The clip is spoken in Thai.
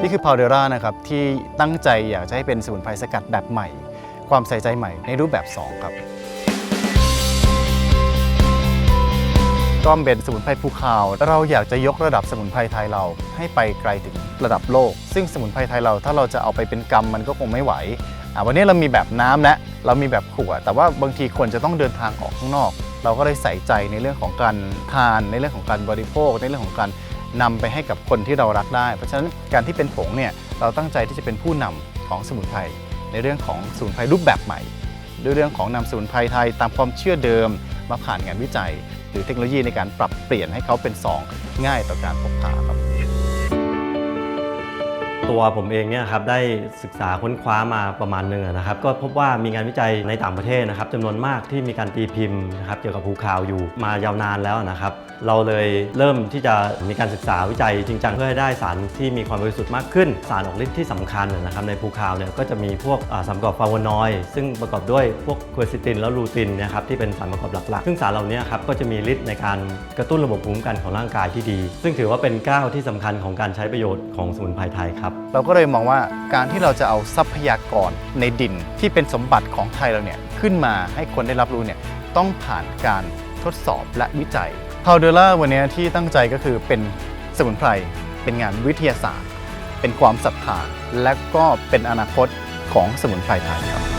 นี่คือพาวเดร่านะครับที่ตั้งใจอยากจะให้เป็นสมุนไพรสกัดแบบใหม่ ความใส่ใจใหม่ในรูปแบบ 2 ครับก็เป็นสมุนไพรภูคาเราอยากจะยกระดับสมุนไพรไทยเราให้ไปไกลถึงระดับโลก ซึ่งสมุนไพรไทยเราถ้าเราจะเอาไปเป็นกรรมมันก็คงไม่ไหวอะวันนี้เรามีแบบน้ำและเรามีแบบขวดแต่ว่าบางทีคนจะต้องเดินทางออกข้างนอก เราก็เลยใส่ใจในเรื่องของการทานในเรื่องของการบริโภค ในเรื่องของการ นำไปให้กับคนที่เรารักได้ เพราะฉะนั้นการที่เป็นผงเนี่ยเราตั้งใจที่จะเป็นผู้นำของสมุนไพรในเรื่องของสมุนไพรรูปแบบใหม่ ด้วยเรื่องของนำสมุนไพรไทยตามความเชื่อเดิมมาผ่านงานวิจัย หรือเทคโนโลยีในการปรับเปลี่ยนให้เขาเป็นซองง่ายต่อการพกพาครับตัวผมเองเนี่ยครับได้ศึกษาค้นคว้ามาประมาณหนึ่งนะครับก็พบว่ามีงานวิจัยในต่างประเทศนะครับจำนวนมากที่มีการตีพิมพ์นะครับเกี่ยวกับภูคาวอยู่มายาวนานแล้วนะครับ เราเลยเริ่มที่จะมีการศึกษาวิจัยจริงจังเพื่อให้ได้สารที่มีความบริสุทธิ์มากขึ้น สารออกฤทธิ์ที่สำคัญนะครับในภูคาวเนี่ยก็จะมีพวกสารประกอบฟลาโวนอยด์ซึ่งประกอบด้วยพวกควอซิตินและลูตินนะครับที่เป็นสารประกอบหลักๆ ซึ่งสารเหล่านี้ครับก็จะมีฤทธิ์ในการกระตุ้นระบบภูมิคุ้มกันของร่างกายที่ดี ซึ่งถือว่าเป็นก้าวที่สำคัญของการใช้ประโยชน์ของสมุนไพรไทยครับเราก็เลยมองว่าการที่เราจะเอาทรัพยากรในดินที่เป็นสมบัติของไทยเราเนี่ยขึ้นมาให้คนได้รับรู้เนี่ยต้องผ่านการทดสอบและวิจัย พาวเดล่าวันนี้ที่ตั้งใจก็คือเป็นสมุนไพร เป็นงานวิทยาศาสตร์ เป็นความศรัทธาและก็เป็นอนาคตของสมุนไพรไทยครับ